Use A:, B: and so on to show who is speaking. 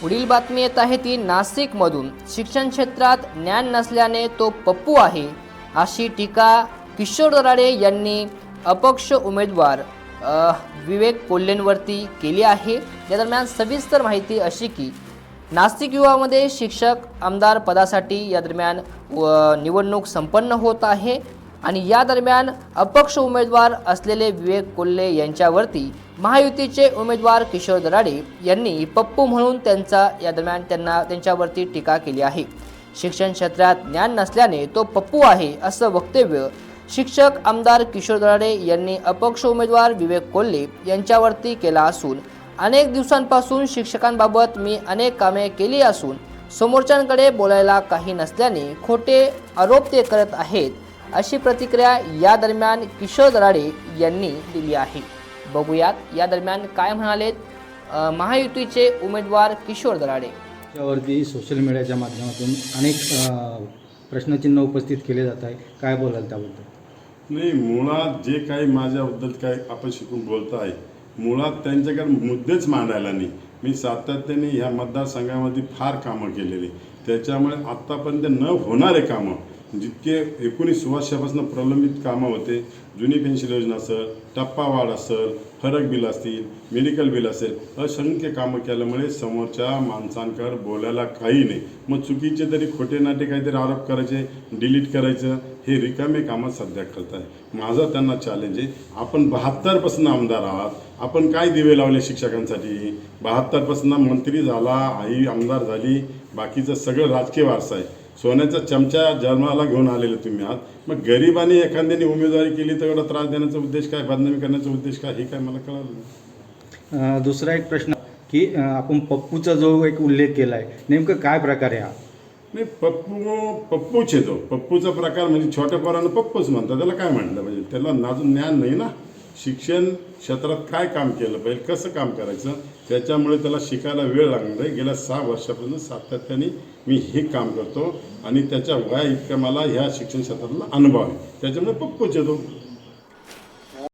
A: पुढील बातमी येत आहे ती नाशिकमधून. शिक्षण क्षेत्रात ज्ञान नसल्याने तो पप्पू आहे अशी टीका किशोर दराडे यांनी अपक्ष उमेदवार विवेक कोल्हेंवरती केली आहे. या दरम्यान सविस्तर माहिती अशी की नास्तिक युवामध्ये शिक्षक आमदार पदासाठी या दरम्यान व निवडणूक संपन्न होत आहे. आणि या दरम्यान अपक्ष उमेदवार असलेले विवेक कोल्हे यांच्यावरती महायुतीचे उमेदवार किशोर दराडे यांनी पप्पू म्हणून त्यांचा या दरम्यान त्यांना त्यांच्यावरती टीका केली आहे. शिक्षण क्षेत्रात ज्ञान नसल्याने तो पप्पू आहे असं वक्तव्य शिक्षक आमदार किशोर दराडे यांनी अपक्ष उमेदवार विवेक कोल्हे यांच्यावरती केला असून अनेक दिवसांपासून शिक्षकांबाबत मी अनेक कामे केली असून समोरच्यांकडे बोलायला काही नसल्याने खोटे आरोप ते करत आहेत अशी प्रतिक्रिया या दरम्यान किशोर दराडे यांनी दिली आहे. बघूयात या दरम्यान काय म्हणालेत महायुतीचे उमेदवार किशोर दराडे.
B: त्यावरती सोशल मीडियाच्या माध्यमातून अनेक प्रश्नचिन्ह उपस्थित केले जात आहे काय बोलाल त्याबद्दल?
C: नाही मुळात जे काही माझ्याबद्दल काय आपण शिकून बोलत आहे मुळात त्यांच्याकडे मुद्देच मांडायला नाही. मी सातत्याने ह्या मतदारसंघामध्ये फार कामं केलेली त्याच्यामुळे आत्तापर्यंत न होणारे कामं जितके एकोणीस वर्षापासून प्रलंबित कामं होते जुनी पेन्शन योजना असेल टप्पा वाढ असेल फरक बिल असतील मेडिकल बिल असेल असंख्य कामं केल्यामुळे समोरच्या माणसांकडे बोलायला काही नाही. मग चुकीचे तरी खोटे नाटे काहीतरी आरोप करायचे डिलीट करायचं हे रिकामे कामं सध्या करत आहे माझं त्यांना चॅलेंज आहे आपण बहात्तरपासून आमदार आहात आपण काय दिवे लावले शिक्षकांसाठी? बहात्तरपासून मंत्री झाला आई आमदार झाली बाकीचं सगळं राजकीय वारसा आहे. सोन्याचा चमचा जन्माला घेऊन आलेले तुम्ही आहात. मग गरिबांनी एखाद्याने उमेदवारी केली तर एवढा त्रास देण्याचा उद्देश काय? बदनामी करण्याचा उद्देश काय? हे काय मला कळालं नाही.
B: दुसरा एक प्रश्न की आपण पप्पूचा जो एक उल्लेख केला आहे नेमकं काय प्रकार आहे हा?
C: नाही पप्पू पप्पूच येतो पप्पूचा प्रकार म्हणजे छोट्या पोरांना पप्पूच म्हणतात. त्याला काय म्हटलं? पाहिजे त्याला नाजून ज्ञान नाही ना? शिक्षण क्षेत्रात काय काम केलं पाहिजे कसं काम करायचं त्याच्यामुळे त्याला शिकायला वेळ लागणार आहे. गेल्या सहा वर्षापासून सातत्याने मी हे काम करतो आणि त्याच्या वया इतका मला ह्या शिक्षण क्षेत्रातला अनुभव आहे. त्याच्यामुळे पप्पूच येतो.